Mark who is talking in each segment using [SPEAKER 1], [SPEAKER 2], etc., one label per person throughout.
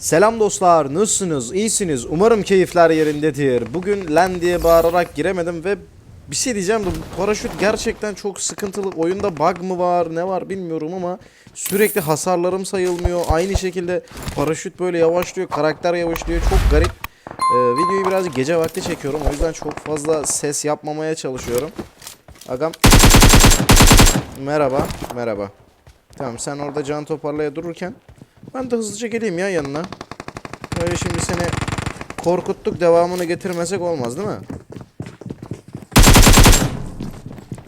[SPEAKER 1] Selam dostlar, nasılsınız? İyisiniz? Umarım keyifler yerindedir. Bugün lan diye bağırarak giremedim ve bir şey diyeceğim de bu paraşüt gerçekten çok sıkıntılı. Oyunda bug mı var, ne var bilmiyorum ama sürekli hasarlarım sayılmıyor. Aynı şekilde paraşüt böyle yavaşlıyor, karakter yavaşlıyor. Çok garip. Ee, videoyu biraz gece vakti çekiyorum. O yüzden çok fazla ses yapmamaya çalışıyorum. Agam. Merhaba, merhaba. Tamam sen orada can toparlaya dururken ben de hızlıca geleyim ya yanına. Öyle şimdi seni korkuttuk devamını getirmesek olmaz değil mi?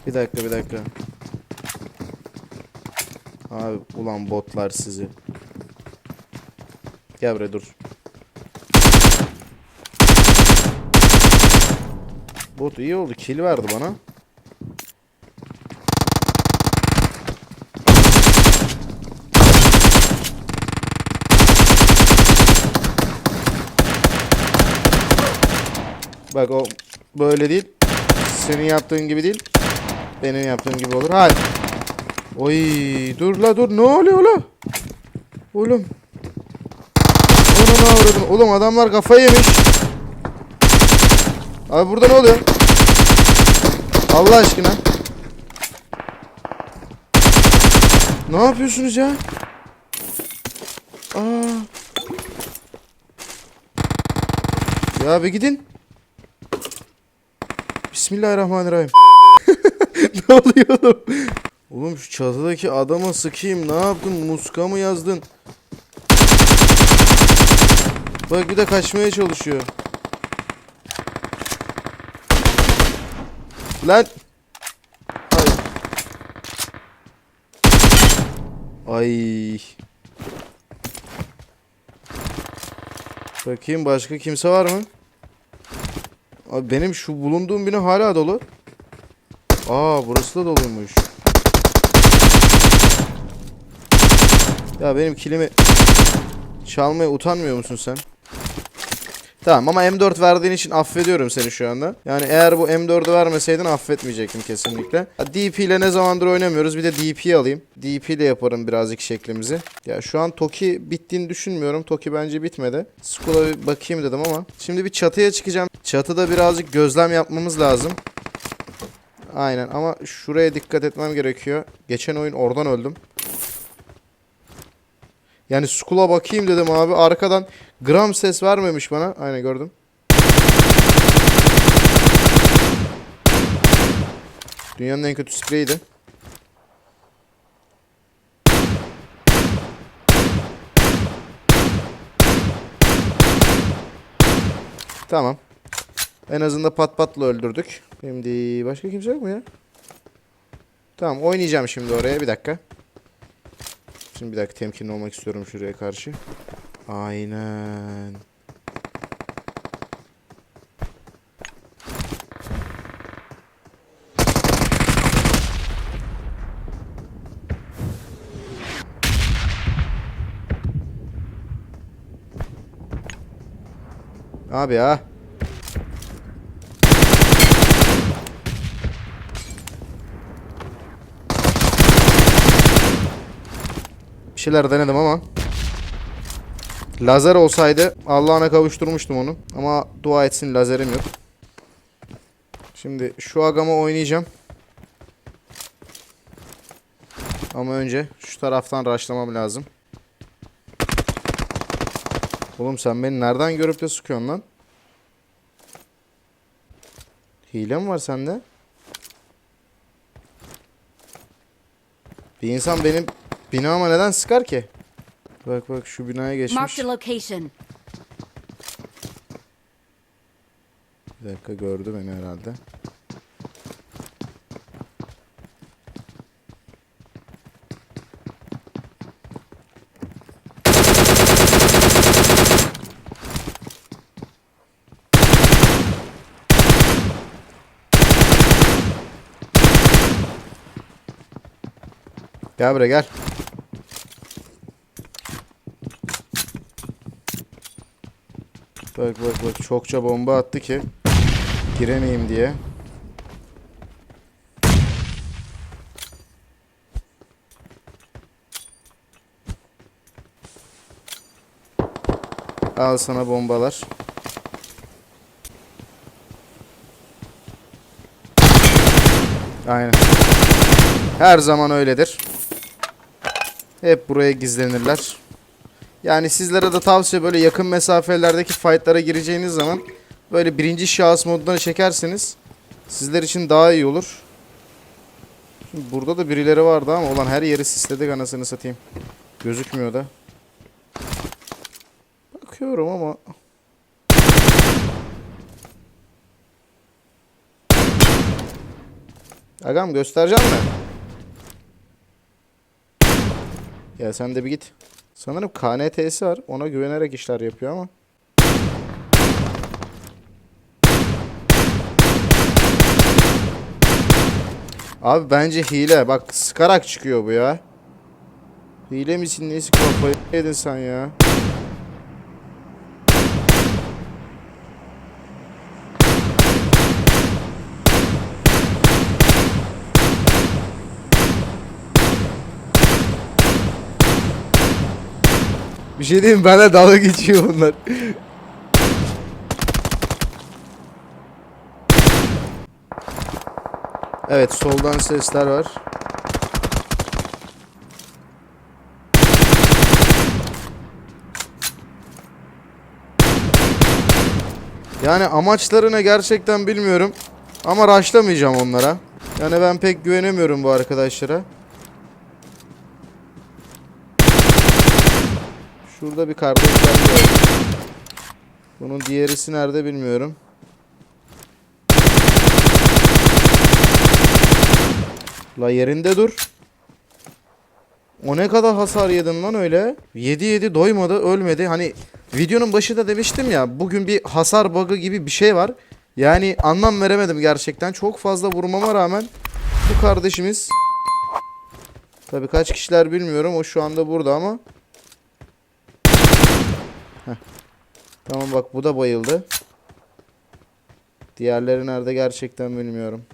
[SPEAKER 1] Bir dakika bir dakika. Abi ulan botlar sizi. Gel buraya dur. Bot iyi oldu kill verdi bana. Bak o böyle değil. Senin yaptığın gibi değil. Benim yaptığım gibi olur. Hadi. Oy dur la dur ne oluyor la? Oğlum. Onu ne avradın? Oğlum adamlar kafayı yemiş. Abi burada ne oluyor? Allah aşkına. Ne yapıyorsunuz ya? Aa. Ya bir gidin. Bismillahirrahmanirrahim. ne oluyor oğlum? Oğlum şu çatıdaki adama sıkayım. Ne yaptın? Muska mı yazdın? Bak bir de kaçmaya çalışıyor. Lan. Ay. Ay. Bakayım başka kimse var mı? Abi benim şu bulunduğum bina hala dolu. Aa burası da doluymuş. Ya benim kilimi çalmaya utanmıyor musun sen? Tamam ama M4 verdiğin için affediyorum seni şu anda. Yani eğer bu M4'ü vermeseydin affetmeyecektim kesinlikle. DP ile ne zamandır oynamıyoruz. Bir de DP alayım. DP ile yaparım birazcık şeklimizi. Ya şu an Toki bittiğini düşünmüyorum. Toki bence bitmedi. Skull'a bakayım dedim ama. Şimdi bir çatıya çıkacağım. Çatıda birazcık gözlem yapmamız lazım. Aynen ama şuraya dikkat etmem gerekiyor. Geçen oyun oradan öldüm. Yani Skull'a bakayım dedim abi. Arkadan gram ses vermemiş bana. Aynen gördüm. Dünyanın en kötü spreyiydi. Tamam. En azından pat patla öldürdük. Şimdi başka kimse yok mu ya? Tamam oynayacağım şimdi oraya bir dakika. Şimdi bir dakika temkinli olmak istiyorum şuraya karşı. Aynen. Abi ya. Şeyler denedim ama Lazer olsaydı Allah'ına kavuşturmuştum onu. Ama dua etsin lazerim yok. Şimdi şu agama oynayacağım. Ama önce şu taraftan raşlamam lazım. Oğlum sen beni nereden görüp de sıkıyorsun lan? Hile mi var sende? Bir insan benim binama neden sıkar ki? Bak bak şu binaya geçmiş.
[SPEAKER 2] Marked a location.
[SPEAKER 1] Bir dakika gördü beni herhalde. Gel buraya gel. Bak bak bak çokça bomba attı ki giremeyeyim diye. Al sana bombalar. Aynen. Her zaman öyledir. Hep buraya gizlenirler. Yani sizlere de tavsiye böyle yakın mesafelerdeki fightlara gireceğiniz zaman böyle birinci şahıs moduna çekerseniz sizler için daha iyi olur. Şimdi burada da birileri vardı ama olan her yeri sisledik anasını satayım. Gözükmüyor da. Bakıyorum ama Agam göstereceğim mi? Ya sen de bir git. Sanırım KNT'si var. Ona güvenerek işler yapıyor ama. Abi bence hile. Bak sıkarak çıkıyor bu ya. Hile misin neyse kafayı yedin sen ya. Bir şey diyeyim? Benimle dalga geçiyor bunlar. evet soldan sesler var. Yani amaçlarını gerçekten bilmiyorum. Ama rushlamayacağım onlara. Yani ben pek güvenemiyorum bu arkadaşlara. Şurada bir kardeş gördüm. Bunun diğerisi nerede bilmiyorum. La yerinde dur. O ne kadar hasar yedin lan öyle? Yedi yedi doymadı ölmedi. Hani videonun başında demiştim ya bugün bir hasar bug'ı gibi bir şey var. Yani anlam veremedim gerçekten. Çok fazla vurmama rağmen bu kardeşimiz Tabii kaç kişiler bilmiyorum. O şu anda burada ama Tamam bak bu da bayıldı. Diğerleri nerede gerçekten bilmiyorum.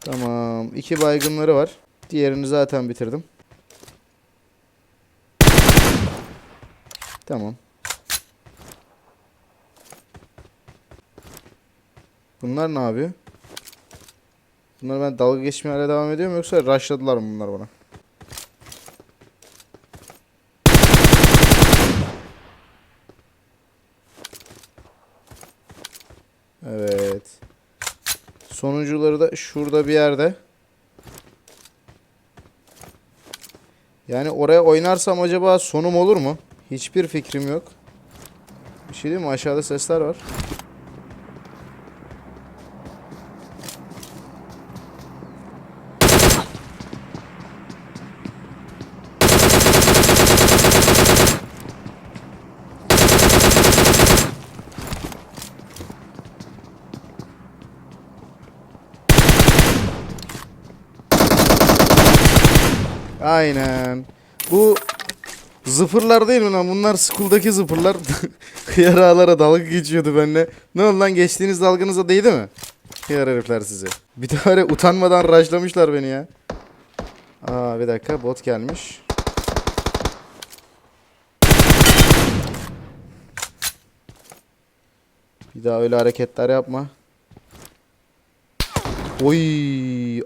[SPEAKER 1] Tamam. iki baygınları var. Diğerini zaten bitirdim. Tamam. Bunlar ne yapıyor? Bunlar ben dalga geçmeye devam ediyorum yoksa rushladılar mı bunlar bana? Evet. Sonuncuları da şurada bir yerde. Yani oraya oynarsam acaba sonum olur mu? Hiçbir fikrim yok. Bir şey diyeyim mi? Aşağıda sesler var. Aynen. Bu zıfırlar değil mi lan? Bunlar school'daki zıfırlar. Hıyar ağlara dalga geçiyordu benimle. Ne oldu lan geçtiğiniz dalganıza değdi mi? Hıyar herifler size. Bir de öyle utanmadan rajlamışlar beni ya. Aa bir dakika bot gelmiş. Bir daha öyle hareketler yapma. Oy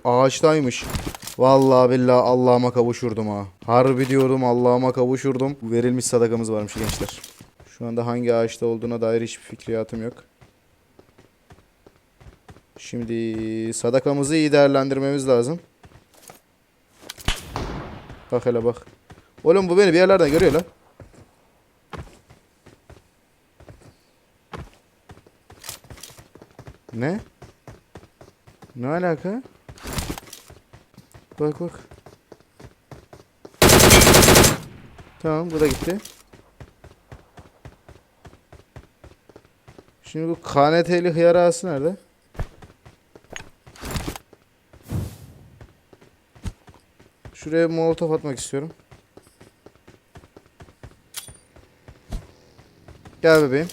[SPEAKER 1] ağaçtaymış. Vallahi billahi Allah'ıma kavuşurdum ha. Harbi diyorum Allah'ıma kavuşurdum. Verilmiş sadakamız varmış gençler. Şu anda hangi ağaçta olduğuna dair hiçbir fikriyatım yok. Şimdi sadakamızı iyi değerlendirmemiz lazım. Bak hele bak. Oğlum bu beni bir yerlerden görüyor lan. Ne? Ne alaka? Bak bak. Tamam bu da gitti. Şimdi bu KNT'li hıyar ağası nerede? Şuraya molotof atmak istiyorum. Gel bebeğim.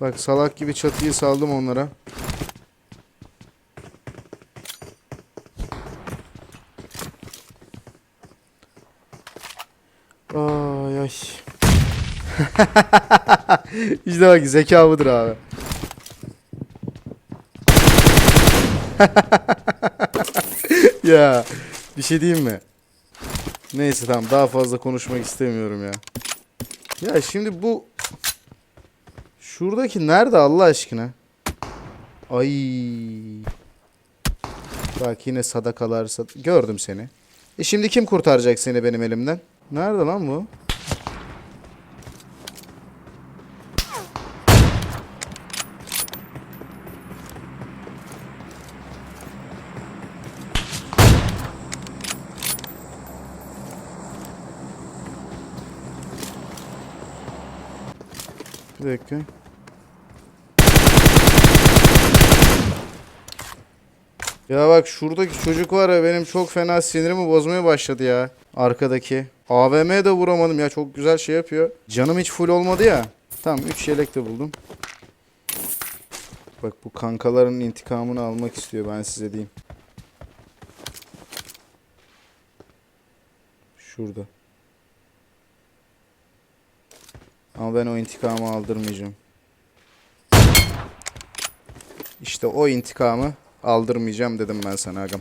[SPEAKER 1] Bak salak gibi çatıyı saldım onlara. Ay ay. işte bak zeka budur abi. ya bir şey diyeyim mi? Neyse tamam daha fazla konuşmak istemiyorum ya. Ya şimdi bu şuradaki nerede Allah aşkına? Ay. Bak yine sadakalar sad- gördüm seni. E şimdi kim kurtaracak seni benim elimden? Nerede lan bu? Bir dakika. Ya bak şuradaki çocuk var ya benim çok fena sinirimi bozmaya başladı ya. Arkadaki. AVM'ye de vuramadım ya çok güzel şey yapıyor. Canım hiç full olmadı ya. Tamam 3 yelek de buldum. Bak bu kankaların intikamını almak istiyor ben size diyeyim. Şurada. Ama ben o intikamı aldırmayacağım. İşte o intikamı aldırmayacağım dedim ben sana agam.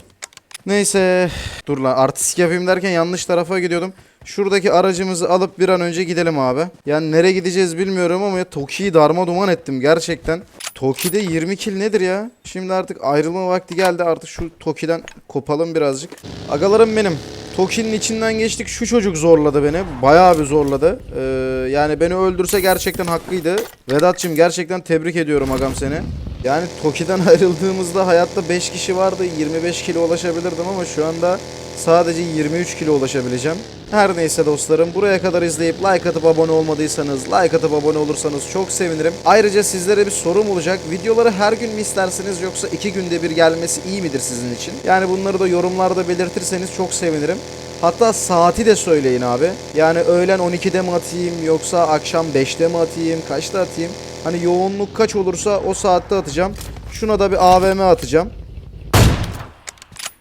[SPEAKER 1] Neyse. Dur lan artistik yapayım derken yanlış tarafa gidiyordum. Şuradaki aracımızı alıp bir an önce gidelim abi. Yani nereye gideceğiz bilmiyorum ama ya Toki'yi darma duman ettim gerçekten. Toki'de 20 kill nedir ya? Şimdi artık ayrılma vakti geldi. Artık şu Toki'den kopalım birazcık. Agalarım benim. Toki'nin içinden geçtik. Şu çocuk zorladı beni. Bayağı bir zorladı. Ee, yani beni öldürse gerçekten hakkıydı. Vedat'cığım gerçekten tebrik ediyorum agam seni. Yani Toki'den ayrıldığımızda hayatta 5 kişi vardı. 25 kilo ulaşabilirdim ama şu anda sadece 23 kilo ulaşabileceğim. Her neyse dostlarım buraya kadar izleyip like atıp abone olmadıysanız like atıp abone olursanız çok sevinirim. Ayrıca sizlere bir sorum olacak. Videoları her gün mü istersiniz yoksa iki günde bir gelmesi iyi midir sizin için? Yani bunları da yorumlarda belirtirseniz çok sevinirim. Hatta saati de söyleyin abi. Yani öğlen 12'de mi atayım yoksa akşam 5'te mi atayım, kaçta atayım? Hani yoğunluk kaç olursa o saatte atacağım. Şuna da bir AVM atacağım.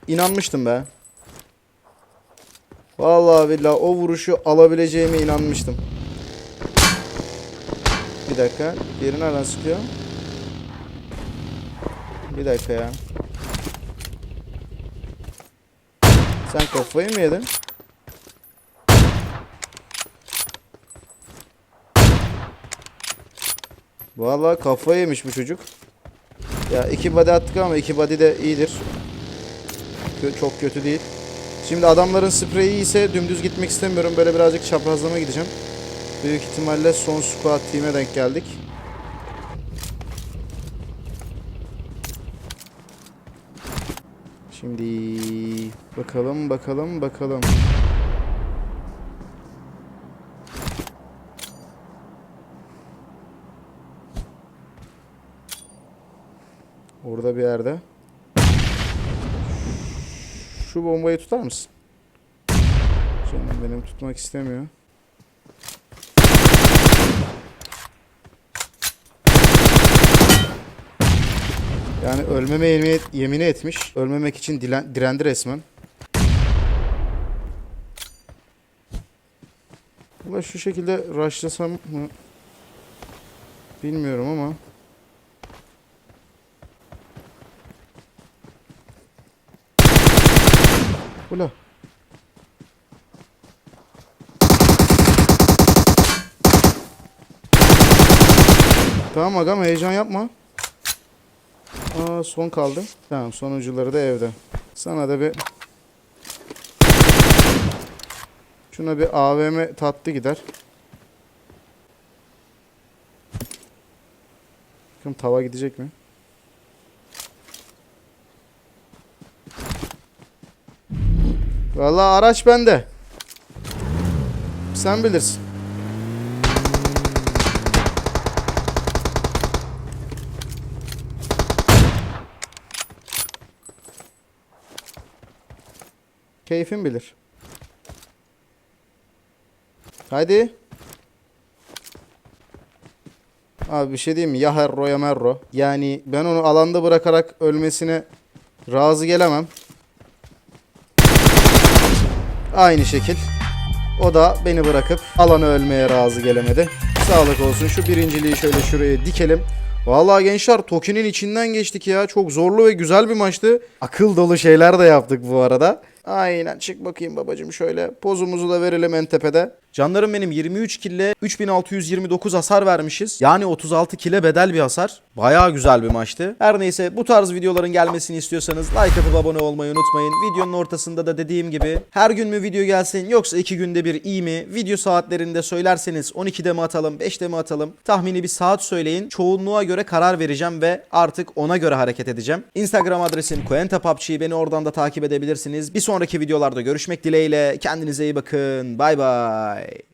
[SPEAKER 1] İnanmıştım be. Vallahi billahi o vuruşu alabileceğime inanmıştım. Bir dakika. Diğeri nereden sıkıyor? Bir dakika ya. Sen kafayı mı yedin? Vallahi kafayı yemiş bu çocuk. Ya iki body attık ama iki body de iyidir. Çok kötü değil. Şimdi adamların spreyi ise dümdüz gitmek istemiyorum. Böyle birazcık çaprazlama gideceğim. Büyük ihtimalle son squad team'e denk geldik. Şimdi bakalım bakalım bakalım. Orada bir yerde. Şu bombayı tutar mısın? Canım benim tutmak istemiyor. Yani ölmeme yemin, yemin etmiş. Ölmemek için direndi resmen. Ula şu şekilde rushlasam mı? Bilmiyorum ama. Ula. Tamam agam heyecan yapma. Aa son kaldı. Tamam sonuncuları da evde. Sana da bir Şuna bir AVM tatlı gider. Bakın tava gidecek mi? Vallahi araç bende. Sen bilirsin. Keyfin bilir. Haydi. Abi bir şey diyeyim mi? Ya Herro ya Merro. Yani ben onu alanda bırakarak ölmesine razı gelemem. Aynı şekil. O da beni bırakıp alanı ölmeye razı gelemedi. Sağlık olsun. Şu birinciliği şöyle şuraya dikelim. Vallahi gençler Toki'nin içinden geçtik ya. Çok zorlu ve güzel bir maçtı. Akıl dolu şeyler de yaptık bu arada. Aynen çık bakayım babacım şöyle. Pozumuzu da verelim en tepede. Canlarım benim 23 kille 3629 hasar vermişiz. Yani 36 kile bedel bir hasar. Bayağı güzel bir maçtı. Her neyse bu tarz videoların gelmesini istiyorsanız like atıp abone olmayı unutmayın. Videonun ortasında da dediğim gibi her gün mü video gelsin yoksa 2 günde bir iyi mi? Video saatlerinde söylerseniz 12'de mi atalım 5'te mi atalım? Tahmini bir saat söyleyin. Çoğunluğa göre karar vereceğim ve artık ona göre hareket edeceğim. Instagram adresim Koenta PUBG. Beni oradan da takip edebilirsiniz. Bir sonraki videolarda görüşmek dileğiyle. Kendinize iyi bakın. Bay bay. Bye.